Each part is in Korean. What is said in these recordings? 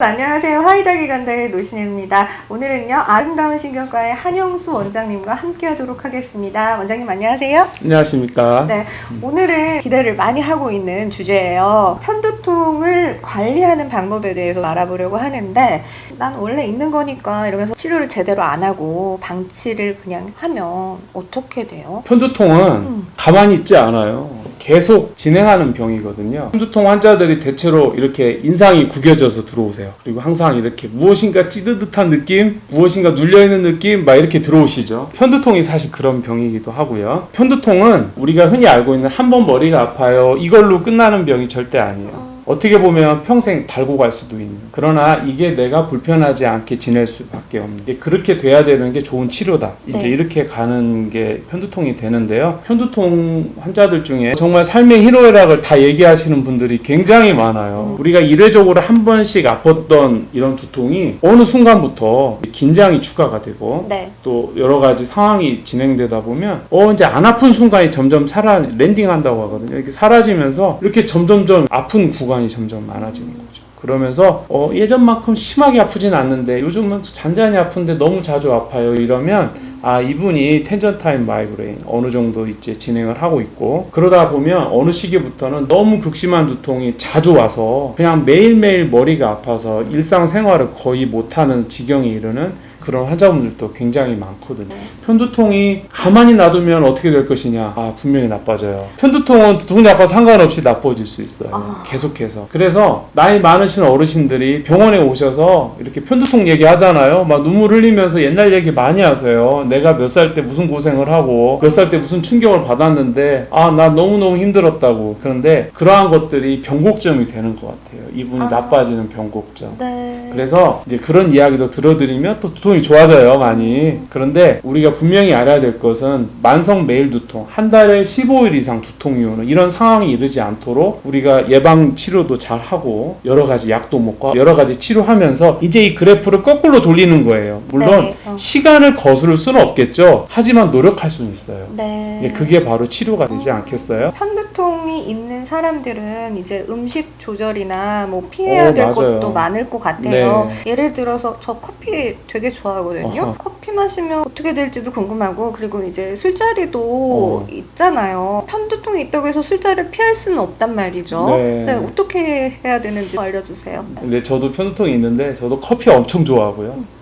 안녕하세요. 화이다기 간다의 노신입니다. 오늘은요, 아름다운 신경과의 한영수 원장님과 함께 하도록 하겠습니다. 원장님 안녕하세요. 안녕하십니까. 네, 오늘은 기대를 많이 하고 있는 주제예요. 편두통을 관리하는 방법에 대해서 알아보려고 하는데, 난 원래 있는 거니까 이러면서 치료를 제대로 안 하고 방치를 그냥 하면 어떻게 돼요? 편두통은 음. 가만히 있지 않아요. 계속 진행하는 병이거든요. 편두통 환자들이 대체로 이렇게 인상이 구겨져서 들어오세요. 그리고 항상 이렇게 무엇인가 찌드듯한 느낌, 무엇인가 눌려있는 느낌, 막 이렇게 들어오시죠. 편두통이 사실 그런 병이기도 하고요. 편두통은 우리가 흔히 알고 있는 한 번 머리가 아파요. 이걸로 끝나는 병이 절대 아니에요. 어떻게 보면 평생 달고 갈 수도 있는 그러나 이게 내가 불편하지 않게 지낼 수밖에 없는 게 그렇게 돼야 되는 게 좋은 치료다 이제 네. 이렇게 가는 게 편두통이 되는데요 편두통 환자들 중에 정말 삶의 희노애락을 다 얘기하시는 분들이 굉장히 많아요 우리가 이례적으로 한 번씩 아팠던 이런 두통이 어느 순간부터 긴장이 추가가 되고 네. 또 여러 가지 상황이 진행되다 보면 어 이제 안 아픈 순간이 점점 사라 랜딩한다고 하거든요. 이렇게 사라지면서 이렇게 점점점 아픈 구간 이 점점 많아지는 거죠. 그러면서 어 예전만큼 심하게 아프진 않는데 요즘은 잔잔히 아픈데 너무 자주 아파요. 이러면 아 이분이 텐전타임 마이그레인 어느 정도 이제 진행을 하고 있고 그러다 보면 어느 시기부터는 너무 극심한 두통이 자주 와서 그냥 매일매일 머리가 아파서 일상생활을 거의 못하는 지경에 이르는 그런 환자분들도 굉장히 많거든요. 편두통이 가만히 놔두면 어떻게 될 것이냐? 아, 분명히 나빠져요. 편두통은 두통약과 상관없이 나빠질 수 있어요. 아. 계속해서. 그래서 나이 많으신 어르신들이 병원에 오셔서 이렇게 편두통 얘기하잖아요. 막 눈물 흘리면서 옛날 얘기 많이 하세요. 내가 몇 살 때 무슨 고생을 하고 몇 살 때 무슨 충격을 받았는데 아, 나 너무너무 힘들었다고. 그런데 그러한 것들이 변곡점이 되는 것 같아요. 이분이 아. 나빠지는 변곡점. 네. 그래서 이제 그런 이야기도 들어드리면 또 두통이 좋아져요 많이 그런데 우리가 분명히 알아야 될 것은 만성 매일 두통 한 달에 15일 이상 두통 이후는 이런 상황이 이르지 않도록 우리가 예방 치료도 잘 하고 여러 가지 약도 먹고 여러 가지 치료하면서 이제 이 그래프를 거꾸로 돌리는 거예요 물론 네. 어. 시간을 거스를 수는 없겠죠 하지만 노력할 수는 있어요 네. 예, 그게 바로 치료가 되지 않겠어요? 편두통이 있는 사람들은 이제 음식 조절이나 뭐 피해야 어, 될 맞아요. 것도 많을 것 같아요. 예를 들어서 저 커피 되게 좋아하거든요. 어허. 커피 마시면 어떻게 될지도 궁금하고 그리고 이제 술자리도 어. 있잖아요. 편두통이 있다고 해서 술자리를 피할 수는 없단 말이죠. 네. 네, 어떻게 해야 되는지 알려주세요. 근데 저도 편두통이 있는데 저도 커피 엄청 좋아하고요.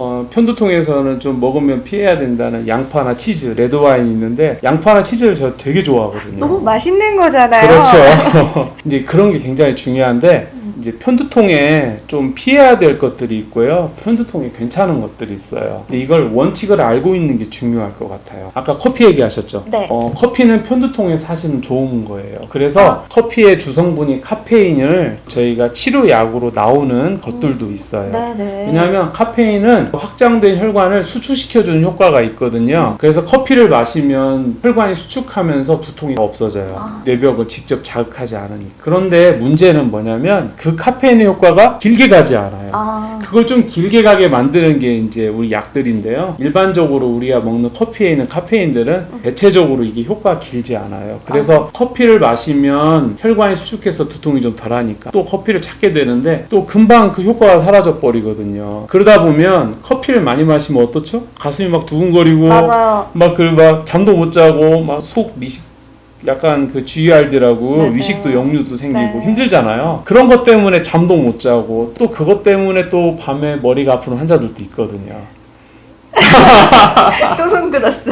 어, 편두통에서는 좀 먹으면 피해야 된다는 양파나 치즈, 레드 와인이 있는데 양파나 치즈를 저 되게 좋아하거든요. 너무 맛있는 거잖아요. 그렇죠. 이제 그런 게 굉장히 중요한데 이제 편두통에 좀 피해야 될 것들이 있고요. 편두통에 괜찮은 것들이 있어요. 근데 이걸 원칙을 알고 있는 게 중요할 것 같아요. 아까 커피 얘기하셨죠? 네. 어, 커피는 편두통에 사실은 좋은 거예요. 그래서 커피의 주성분인 카페인을 저희가 치료 약으로 나오는 것들도 있어요. 네네. 왜냐하면 카페인은 확장된 혈관을 수축시켜주는 효과가 있거든요. 그래서 커피를 마시면 혈관이 수축하면서 두통이 없어져요. 아. 뇌벽을 직접 자극하지 않으니. 그런데 문제는 뭐냐면 그 카페인의 효과가 길게 가지 않아요. 아, 그걸 좀 길게 가게 만드는 게 이제 우리 약들인데요. 일반적으로 우리가 먹는 커피에 있는 카페인들은 대체적으로 이게 효과가 길지 않아요. 그래서 커피를 마시면 혈관이 수축해서 두통이 좀 덜하니까 또 커피를 찾게 되는데 또 금방 그 효과가 사라져 버리거든요. 그러다 보면 커피를 많이 마시면 어떻죠? 가슴이 막 두근거리고 맞아요. 막 그 막 잠도 못 자고 막 속 미식 약간 그 GERD라고 맞아요. 위식도 역류도 생기고 네. 힘들잖아요. 그런 것 때문에 잠도 못 자고 또 그것 때문에 또 밤에 머리가 아픈 환자들도 있거든요. 또 손들었어.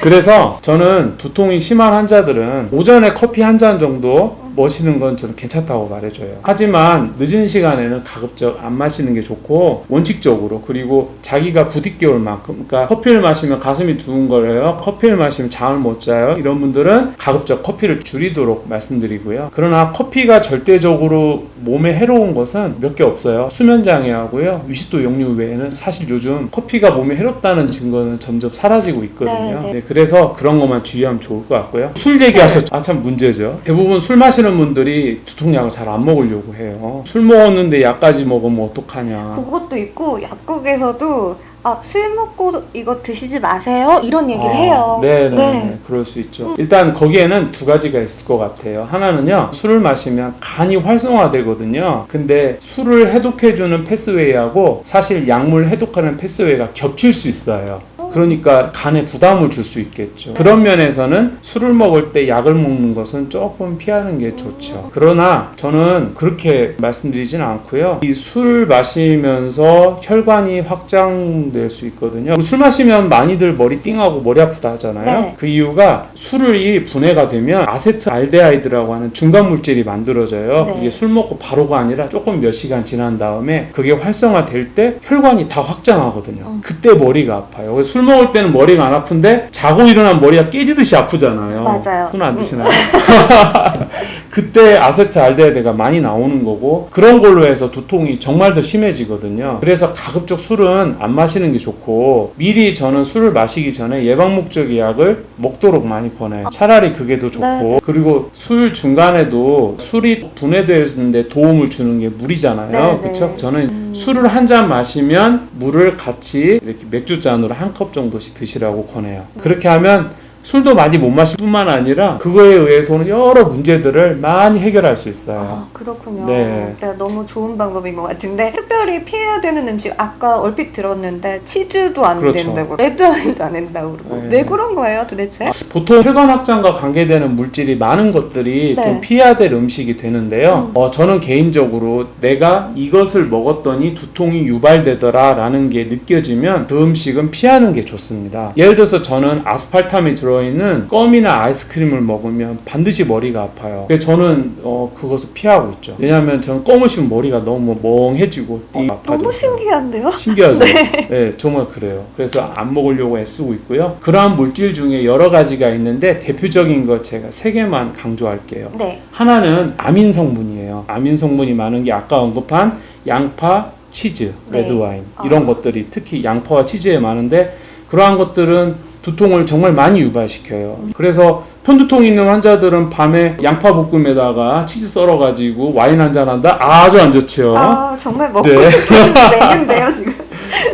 그래서 저는 두통이 심한 환자들은 오전에 커피 한 잔 정도 마시는 건 저는 괜찮다고 말해줘요. 하지만 늦은 시간에는 가급적 안 마시는 게 좋고 원칙적으로 그리고 자기가 부딪겨올 만큼 그러니까 커피를 마시면 가슴이 두근거려요. 커피를 마시면 잠을 못 자요. 이런 분들은 가급적 커피를 줄이도록 말씀드리고요. 그러나 커피가 절대적으로 몸에 해로운 것은 몇 개 없어요. 수면 장애하고요. 위식도 역류 외에는 사실 요즘 커피가 몸에 해롭다는 증거는 점점 사라지고 있거든요. 네, 네. 네, 그래서 그런 것만 주의하면 좋을 것 같고요. 술 얘기하셨죠. 아 참 문제죠. 대부분 술 마시는 하시는 분들이 두통약을 잘 안 먹으려고 해요. 술 먹었는데 약까지 먹으면 어떡하냐. 그것도 있고 약국에서도 아, 술 먹고 이거 드시지 마세요 이런 얘기를 아, 해요. 네네. 네. 그럴 수 있죠. 일단 거기에는 두 가지가 있을 것 같아요. 하나는요, 술을 마시면 간이 활성화되거든요. 근데 술을 해독해주는 패스웨이하고 사실 약물 해독하는 패스웨이가 겹칠 수 있어요. 그러니까 간에 부담을 줄 수 있겠죠. 그런 면에서는 술을 먹을 때 약을 먹는 것은 조금 피하는 게 좋죠. 그러나 저는 그렇게 말씀드리진 않고요. 이 술 마시면서 혈관이 확장될 수 있거든요. 술 마시면 많이들 머리 띵하고 머리 아프다 하잖아요. 네. 그 이유가 술이 분해가 되면 아세트알데하이드라고 하는 중간 물질이 만들어져요. 네. 이게 술 먹고 바로가 아니라 조금 몇 시간 지난 다음에 그게 활성화될 때 혈관이 다 확장하거든요. 음. 그때 머리가 아파요. 그래서 술 먹을 때는 머리가 안 아픈데 자고 일어나면 머리가 깨지듯이 아프잖아요. 맞아요. 술안 음. 드시나요? 그때 아세트 알데하이드가 많이 나오는 거고 그런 걸로 해서 두통이 정말 더 심해지거든요. 그래서 가급적 술은 안 마시는 게 좋고 미리 저는 술을 마시기 전에 예방 목적 약을 먹도록 많이 권해요. 차라리 그게 더 좋고 네. 그리고 술 중간에도 술이 분해되는데 도움을 주는 게 물이잖아요. 네, 그렇죠? 네. 저는 음. 술을 한 잔 마시면 물을 같이 이렇게 맥주 잔으로 한 컵 정도씩 드시라고 권해요. 그렇게 하면 술도 많이 못 마실 뿐만 아니라 그거에 의해서는 여러 문제들을 많이 해결할 수 있어요. 아, 그렇군요. 네. 네, 너무 좋은 방법인 것 같은데 특별히 피해야 되는 음식 아까 얼핏 들었는데 치즈도 안 그렇죠. 된다고 레드와인도 안 된다고 그러고 네. 왜 그런 거예요 도대체? 아, 보통 혈관 확장과 관계되는 물질이 많은 것들이 네. 좀 피해야 될 음식이 되는데요. 어, 저는 개인적으로 내가 이것을 먹었더니 두통이 유발되더라라는 게 느껴지면 그 음식은 피하는 게 좋습니다. 예를 들어서 저는 아스팔탐이 들어 있는 껌이나 아이스크림을 먹으면 반드시 머리가 아파요. 그래서 저는 어, 그것을 피하고 있죠. 왜냐하면 저는 껌을 씹으면 머리가 너무 멍해지고 띠 아파지고 너무 신기한데요? 신기하죠? 네. 정말 그래요. 그래서 안 먹으려고 애쓰고 있고요. 그러한 물질 중에 여러 가지가 있는데 대표적인 거 제가 세 개만 강조할게요. 네. 하나는 아민 성분이에요. 아민 성분이 많은 게 아까 언급한 양파, 치즈, 네. 레드 와인 아. 이런 것들이 특히 양파와 치즈에 많은데 그러한 것들은 두통을 정말 많이 유발시켜요. 그래서 편두통 있는 환자들은 밤에 양파 볶음에다가 치즈 썰어가지고 와인 한 잔 한다? 아주 안 좋죠. 아 정말 먹고 네. 싶은 메뉴인데요 지금.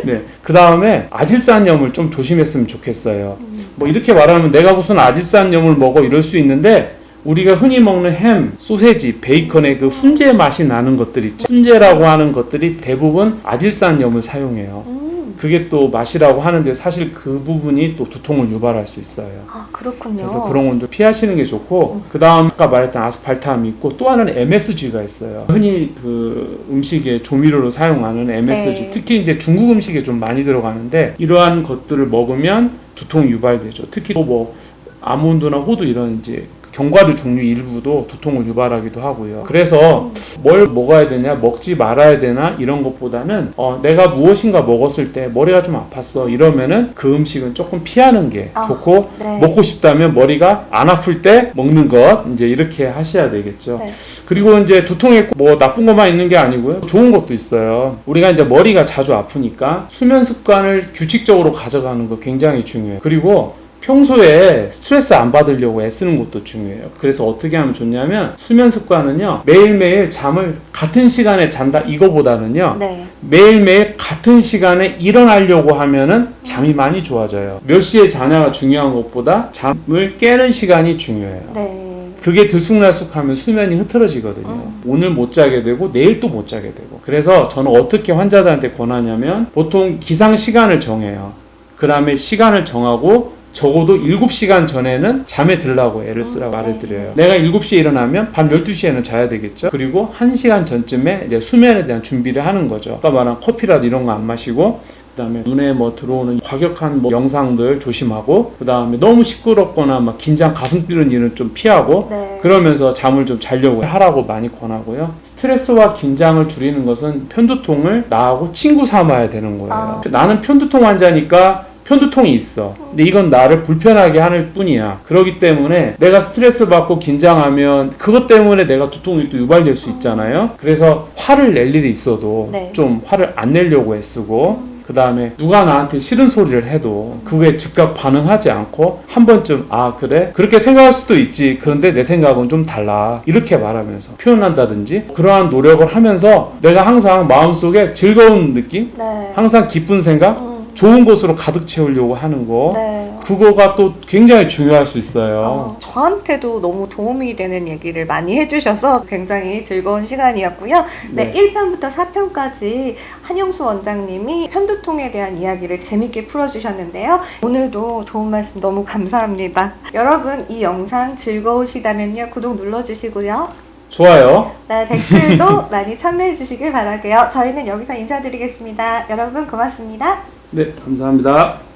네. 그 다음에 아질산염을 좀 조심했으면 좋겠어요. 뭐 이렇게 말하면 내가 무슨 아질산염을 먹어 이럴 수 있는데 우리가 흔히 먹는 햄, 소세지, 베이컨의 그 훈제 맛이 나는 것들 있죠. 훈제라고 하는 것들이 대부분 아질산염을 사용해요. 음. 그게 또 맛이라고 하는데 사실 그 부분이 또 두통을 유발할 수 있어요. 아 그렇군요. 그래서 그런 건 좀 피하시는 게 좋고 그 다음 아까 말했던 아스팔탐이 있고 또 하나는 MSG가 있어요. 흔히 그 음식에 조미료로 사용하는 MSG 네. 특히 이제 중국 음식에 좀 많이 들어가는데 이러한 것들을 먹으면 두통 유발되죠. 특히 또뭐 아몬드나 호두 이런 이제 견과류 종류 일부도 두통을 유발하기도 하고요. 그래서 뭘 먹어야 되냐, 먹지 말아야 되나 이런 것보다는 어, 내가 무엇인가 먹었을 때 머리가 좀 아팠어 이러면은 그 음식은 조금 피하는 게 아, 좋고 네. 먹고 싶다면 머리가 안 아플 때 먹는 것 이제 이렇게 하셔야 되겠죠. 네. 그리고 이제 두통에 뭐 나쁜 것만 있는 게 아니고요. 좋은 것도 있어요. 우리가 이제 머리가 자주 아프니까 수면 습관을 규칙적으로 가져가는 거 굉장히 중요해요. 그리고 평소에 스트레스 안 받으려고 애쓰는 것도 중요해요. 그래서 어떻게 하면 좋냐면 수면 습관은요. 매일매일 잠을 같은 시간에 잔다 이거보다는요. 네. 매일매일 같은 시간에 일어나려고 하면은 잠이 많이 좋아져요. 몇 시에 자냐가 중요한 것보다 잠을 깨는 시간이 중요해요. 네. 그게 들쑥날쑥하면 수면이 흐트러지거든요. 오늘 못 자게 되고 내일 또 못 자게 되고. 그래서 저는 어떻게 환자들한테 권하냐면 보통 기상 시간을 정해요. 그 다음에 시간을 정하고 적어도 7시간 전에는 잠에 들라고 애를 쓰라고 네. 말해드려요. 내가 7시에 일어나면 밤 12시에는 자야 되겠죠. 그리고 1시간 전쯤에 이제 수면에 대한 준비를 하는 거죠. 아까 말한 커피라도 이런 거 안 마시고 그다음에 눈에 뭐 들어오는 과격한 뭐 영상들 조심하고 그다음에 너무 시끄럽거나 막 긴장 가슴 뛰는 일은 좀 피하고 네. 그러면서 잠을 좀 자려고 하라고 많이 권하고요. 스트레스와 긴장을 줄이는 것은 편두통을 나하고 친구 삼아야 되는 거예요. 아. 나는 편두통 환자니까 편두통이 있어. 근데 이건 나를 불편하게 하는 뿐이야. 그렇기 때문에 내가 스트레스 받고 긴장하면 그것 때문에 내가 두통이 또 유발될 수 있잖아요. 그래서 화를 낼 일이 있어도 네. 좀 화를 안 내려고 애쓰고 그 다음에 누가 나한테 싫은 소리를 해도 그게 즉각 반응하지 않고 한 번쯤 아 그래 그렇게 생각할 수도 있지 그런데 내 생각은 좀 달라 이렇게 말하면서 표현한다든지 그러한 노력을 하면서 내가 항상 마음속에 즐거운 느낌 네. 항상 기쁜 생각 음. 좋은 것으로 가득 채우려고 하는 거 네. 그거가 또 굉장히 중요할 수 있어요. 어, 저한테도 너무 도움이 되는 얘기를 많이 해주셔서 굉장히 즐거운 시간이었고요. 네, 네. 1편부터 4편까지 한영수 원장님이 편두통에 대한 이야기를 재밌게 풀어주셨는데요. 오늘도 도움 말씀 너무 감사합니다. 여러분, 이 영상 즐거우시다면요, 구독 눌러주시고요. 좋아요. 네, 댓글도 많이 참여해 주시길 바랄게요. 저희는 여기서 인사드리겠습니다. 여러분, 고맙습니다. 네, 감사합니다.